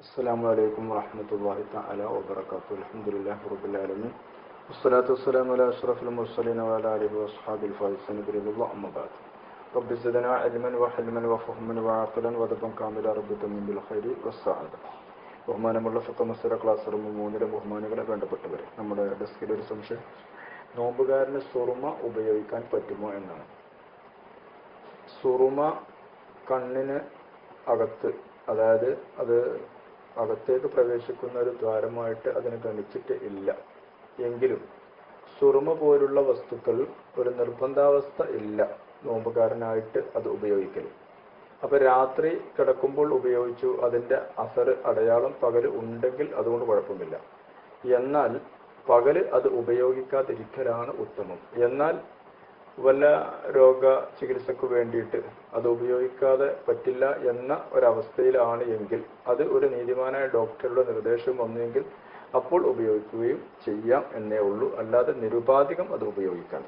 അസ്സാം വലൈക്കും വാഹമത്തല്ലാഹി തല വബർക്കാത്തു അലഹമുല്ലാ റബുലാലമി വസ്സലാത്തു വസ്സലാം അല അഷ്റഫുൽ മുർസലിൻ വഅല അലിഹി വസ്ഹാബിൽ ഫൈസൻ ബിറുല്ല അമ്മബാദ് റബ്ബി സദന അൽമൻ വദബൻ കാമില റബ്ബി ബിൽ ഖൈരി വസ്സഅദ ബഹുമാനമുള്ള ഫിഖ് മസ്തറ ക്ലാസ് റൂം മൂന്നിലെ ബഹുമാനങ്ങളെ വേണ്ടപ്പെട്ടവരെ. നമ്മുടെ ഡെസ്കിൽ ഒരു സംശയം. നോമ്പുകാരന് സുറുമ ഉപയോഗിക്കാൻ പറ്റുമോ എന്നാണ്. സുറുമ കണ്ണിന് അകത്ത് അതായത് അത് അകത്തേക്ക് പ്രവേശിക്കുന്ന ഒരു ദ്വാരമായിട്ട് അതിനെ ഗണിച്ചിട്ട് ഇല്ല. എങ്കിലും സുറുമ പോലുള്ള വസ്തുക്കൾ ഒരു നിർബന്ധാവസ്ഥ ഇല്ല. നോമ്പുകാരനായിട്ട് അത് ഉപയോഗിക്കൽ. അപ്പൊ രാത്രി കിടക്കുമ്പോൾ ഉപയോഗിച്ചു അതിന്റെ അസർ അടയാളം പകൽ ഉണ്ടെങ്കിൽ അതുകൊണ്ട് കുഴപ്പമില്ല. എന്നാൽ പകൽ അത് ഉപയോഗിക്കാതിരിക്കലാണ് ഉത്തമം. എന്നാൽ വല്ല രോഗ ചികിത്സക്ക് വേണ്ടിയിട്ട് അത് ഉപയോഗിക്കാതെ പറ്റില്ല എന്ന ഒരവസ്ഥയിലാണ് എങ്കിൽ അത് ഒരു നീതിമാനായ ഡോക്ടറുടെ നിർദ്ദേശം വന്നുവെങ്കിൽ അപ്പോൾ ഉപയോഗിക്കുകയും ചെയ്യാം എന്നേ ഉള്ളൂ. അല്ലാതെ നിരുപാധികം അത് ഉപയോഗിക്കേണ്ട.